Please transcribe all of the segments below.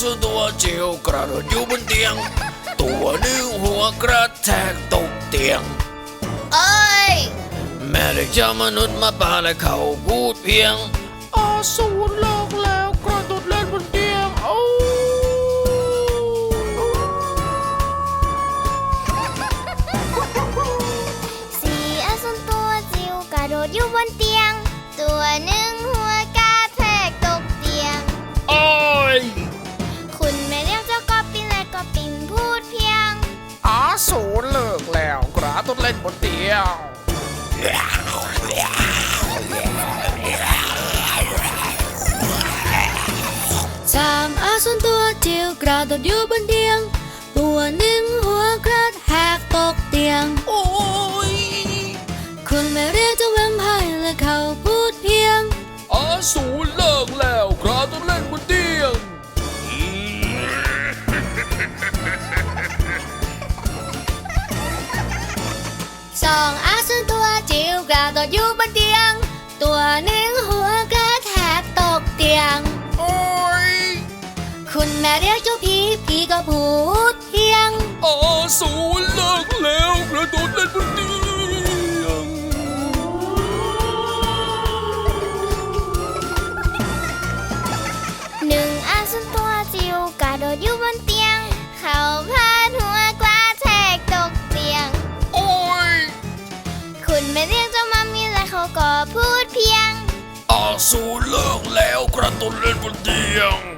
สุดตัวจิ๋วกระโดดอยู่บนเตียง ตัวหนึ่งหัวกระแทกตกเตียง เอ้ย แม่เด็กเจ้ามนุษย์มาป่าและเขาพูดเพียงอาสูรเลิกแล้ว ระโดดอยู่บนเตียง ตัวหนึ่งหัวกระแทกตกเตียง โอ้ยคุณแม่เรียกเจ้าแวมไพร์และเขาพูดเพียง อาสูรเลิกแล้วกระโดดเล่นบนเตียง สองอาส่วนตัวจิ๋วกระโดดอยู่บนเตียง ตัวหนึ่ง แม่เรียกเจ้าผีผีก็พูดเพียงอาสูรเลิกแล้วกระโดดเล่นบนเตียงหนึ่งอาสูรตัวจิ๋วกระโดดอยู่บนเตียง เขาพาดหัวกระแทกตกเตียง โอ้ย คุณแม่เรียกเจ้ามามีและเขาก็พูดเพียงอาสูรเลิกแล้วกระโดดเล่นบนเตียง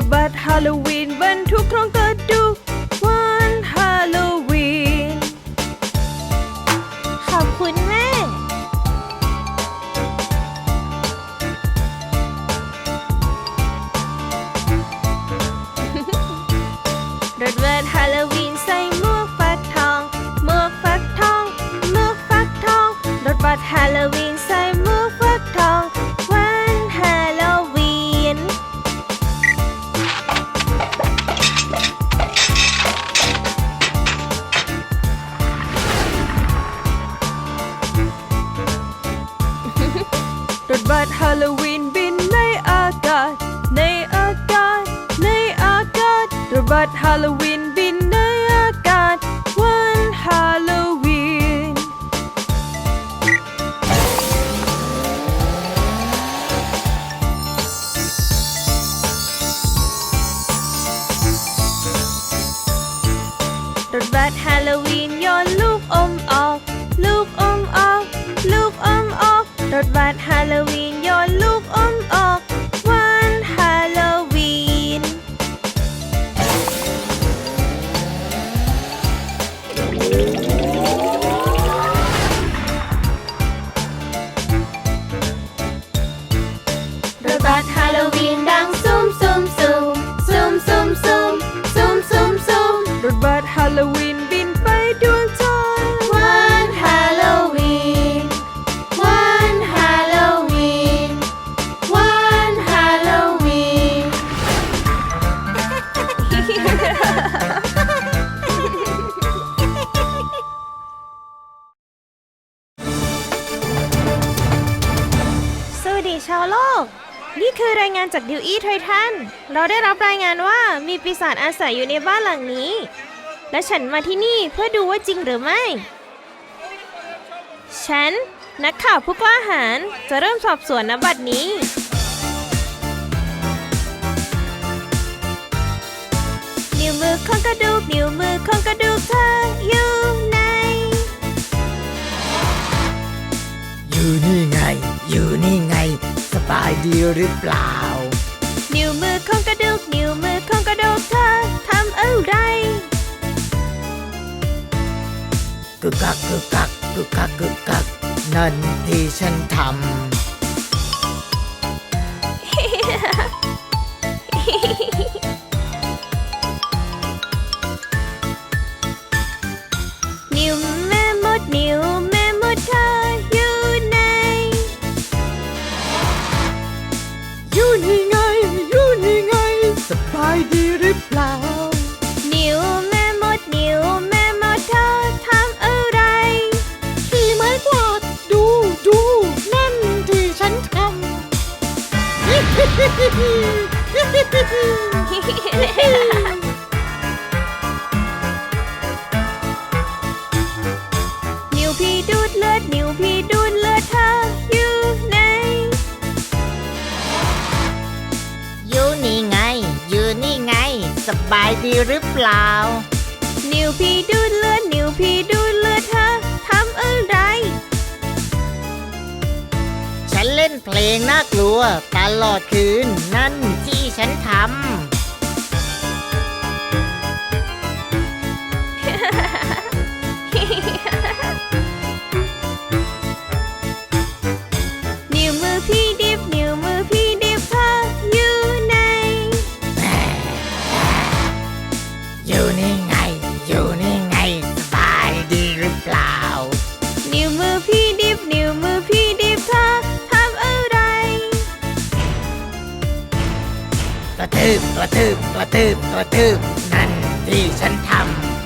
รถบัสฮาโลวีนบรรทุกโครงกระดูกวันฮาโลวีน ขอบคุณแม่ รถบัสฮาโลวีนใส่หมวกฟักทอง หมวกฟักทอง หมวกฟักทอง รถบัสฮาโลวีน บัสฮาโลวีนบินในอากาศ ในอากาศ ในอากาศรถบัดฮาโลวีน รถบัสฮาโลวีนโยนลูกอมออก รายงานจากดิวอี้ไททัน เราได้รับรายงานว่ามีปีศาจอาศัยอยู่ในบ้านหลังนี้ และฉันมาที่นี่เพื่อดูว่าจริงหรือไม่ ฉัน นักข่าวผู้กล้าหาญจะเริ่มสอบสวนนบัดนี้ นิ้วมือของกระดูกนิ้วมือของายดีหรือเปล่า นิ้วมือของกระดูก นิ้วมือของกระดูกเธอทำอะไรกึกกักกึกกักกึกกักกึกกักนั่นที่ฉันทนิ้ สบายดีหรือเปล่า นิ้วพี่ดูดเลือดนิ้วพี่ดูดเลือดเธอทำอะไร ฉันเล่นเพลงน่ากลัว ตลอดคืนนั่นที่ฉันทนิ้ อยู่นี่ไง อยู่นี่ไงสบายดีหรือเปล่า นิ้วมือพี่ดิบนิ้วมือพี่ดิบเธอทำอะไรกระทืบกระทืบกระทืบกระทืบนั่นที่ฉันทนิ้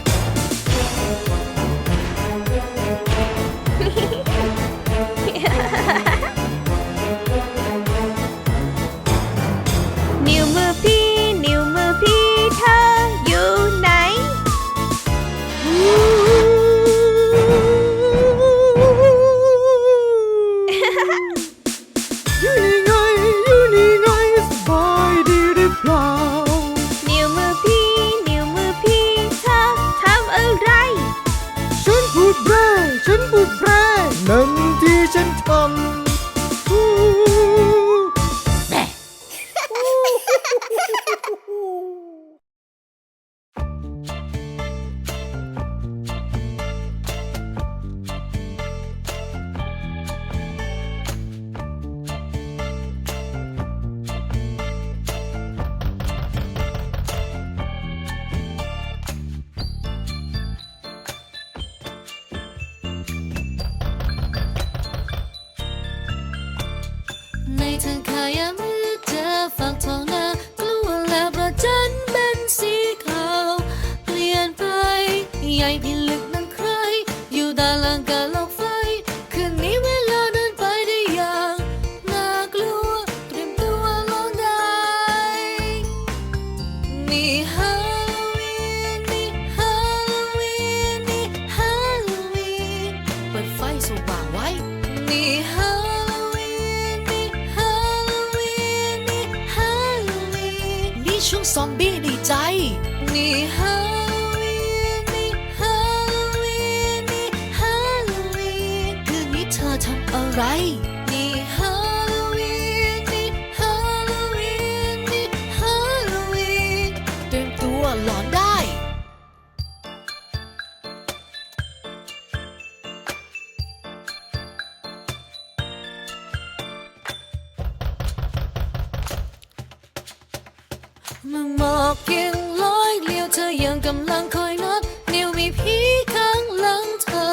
มื่อหมอกเพียงร้อยเลี้ยวเธอยังกำลังคอยนับนิ้วมีผีข้างหลังเธอ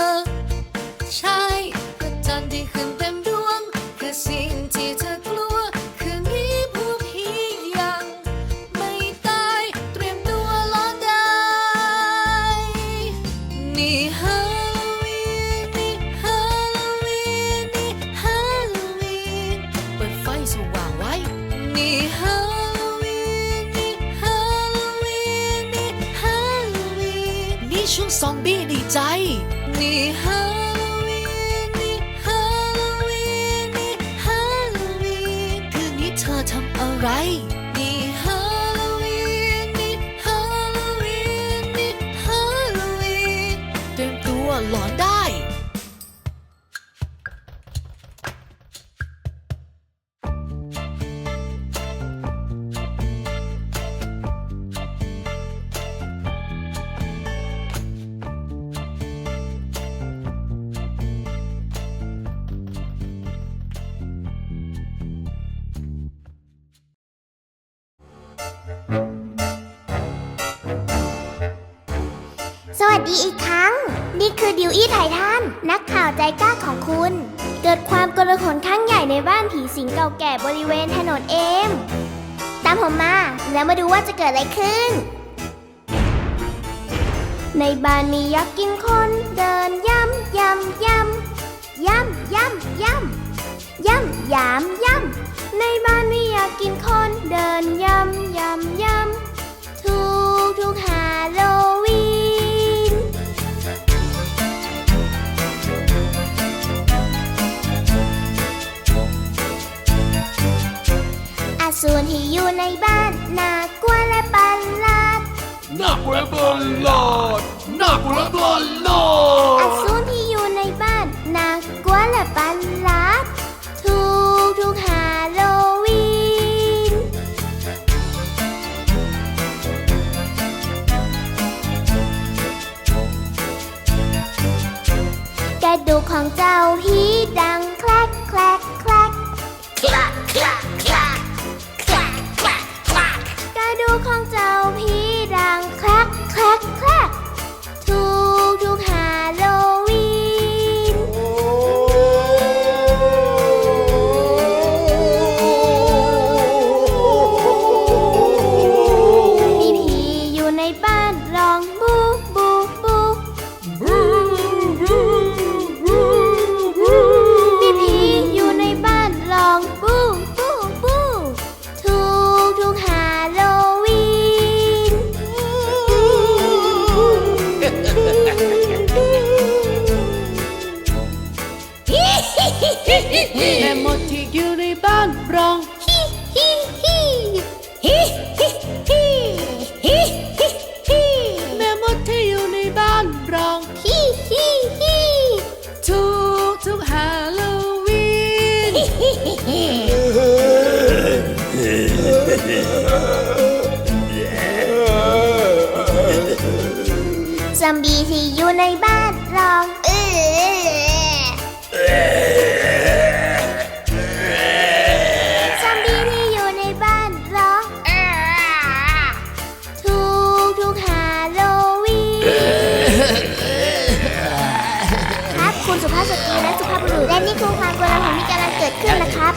ใช่พระจันทร์ที่ขึ้นเต็มดวง คือสิ่งที่เธอกลัว คืนนี้ผู้ผียังไม่ตายเตรียมตัวรอได้ นี่ฮาโลวีนนี่ฮาโลวีนนี่ฮาโลวีนเปิดไฟสว่างไว้ นี่ฮา นี่ฮ สดีอีกครั้ง นี่คือดิวอี้ไททันนักข่าวใจกล้าของคุณ เกิดความกระหนครั้งใหญ่ในบ้านผีสิงเก่าแก่บริเวณถนนเอม ตามผมมา แล้วมาดูว่าจะเกิดอะไรขึ้น ในบ้านมียักษ์กินคนเดินย่ำย่ำย่ำย่ำย่ำย่ำย่ำยามย่ำในบ้านมียักษ์กินคนเดินย่ำย่ำย่ำทุกทุกฮาโล อสูรที่อยู่ในบ้านน่ากลัวและประหลาดน่ากลัวบอลลอดน่ากลัวบอลลออดสูรที่อยู่ในบ้านน่ากลัวและประหลาดทุกทุกฮาโลวีนกระดูกของเจ้าผี ซอมบี้ที่อยู่ในบ้านร้องเออ ซอมบี้ที่อยู่ในบ้านร้องเออทุกทุกฮาโลวีนครับคุณสุภาพสตรีและสุภาพบุรุษและนี่คือความกลัวของที่กำลังเกิดขึ้นนะครับ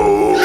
Oh.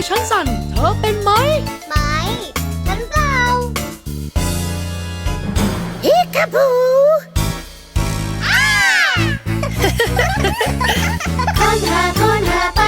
ให้ฉันสั่น เธอเป็นไหมไม่ฉันเปล่าฮิกาบูคอนหาคอนหา